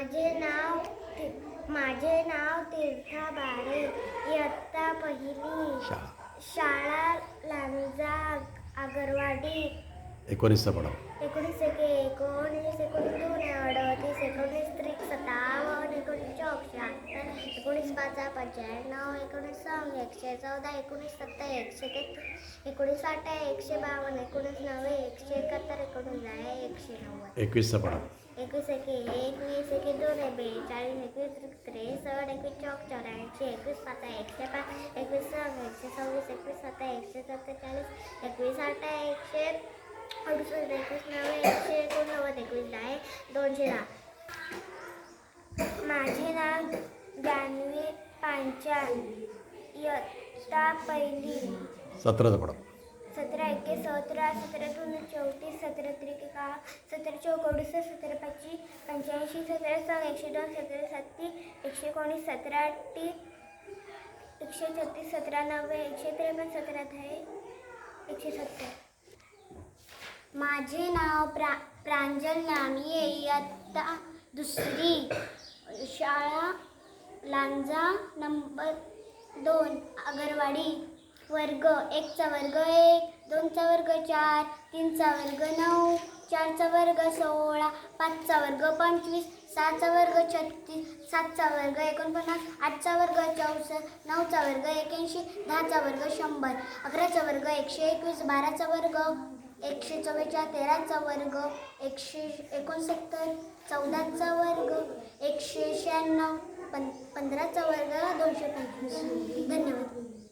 माझे नाव ति- माझे नाव तीर्था बारे इयत्ता पहिली शाळा. लांजा आगरवाडी. एकोणीसचा पडा एकोणीस एके एकोणीस एकोणीस दोन अडतीस एकोणीस त्रिक सत्तावन्न एकोणीस चौक शहात्तर एकोणीस पाचा पंच्याण्णव एकोणीस एकशे चौदा एकोणीस सत्तर एकशे तेहतीस एकोणीस आठ एकशे बावन्न एकोणीस नव्वे एकशे एकाहत्तर एकोणीस दहा एकशे नव्वद. एकवीसचा पडा एकवीस एके एकवीस एक दोन बेचाळीस एकवीस त्रिक त्रेसष्ट एकवीस चौक चौऱ्याऐंशी एकवीस पाच एकशे पाच एकवीस सहा एकशे सव्वीस एकवीस सात एकशे सत्तेचाळीस एकवीस आठ एकशे अडुसष्ट एकवीस नव्वे एकशे एकोणनव्वद एकवीस दहा दोनशे दहा माझे नाव जान्हवी पांचाळ इयत्ता पहिली। सतराचा पडा सतरा सतरा सतरा दोन चौतीस सतरा त्रिक सतरा चौक सतरा पाचशे पंच्याऐंशी सतरा सहा एकशे दोन सतरा सत्ती एकशे एकोणीस सतरा अठ्ठी एकशे छत्तीस सतरा नव्वे एकशे त्रेपन्न सतरा दहा एकशे सत्तर. माझे नाव प्रा प्रांजल नामिये इयत्ता दुसरी शाळा लांजा नंबर दोन आगरवाडी. वर्ग एकचा वर्ग एक दोनचा वर्ग चार तीनचा वर्ग नऊ चारचा वर्ग सोळा पाचचा वर्ग पंचवीस सहाचा वर्ग छत्तीस सातचा वर्ग एकोणपन्नास आठचा वर्ग चौसष्ट नऊचा वर्ग एक्याऐंशी दहाचा वर्ग शंभर अकराचा वर्ग एकशे एकवीस बाराचा वर्ग एकशे चव्वेचाळीस तेराचा वर्ग एकशे एकोणसत्तर चौदाचा वर्ग एकशे शहाण्णव पं पंधराचा वर्ग दोनशे पंचवीस.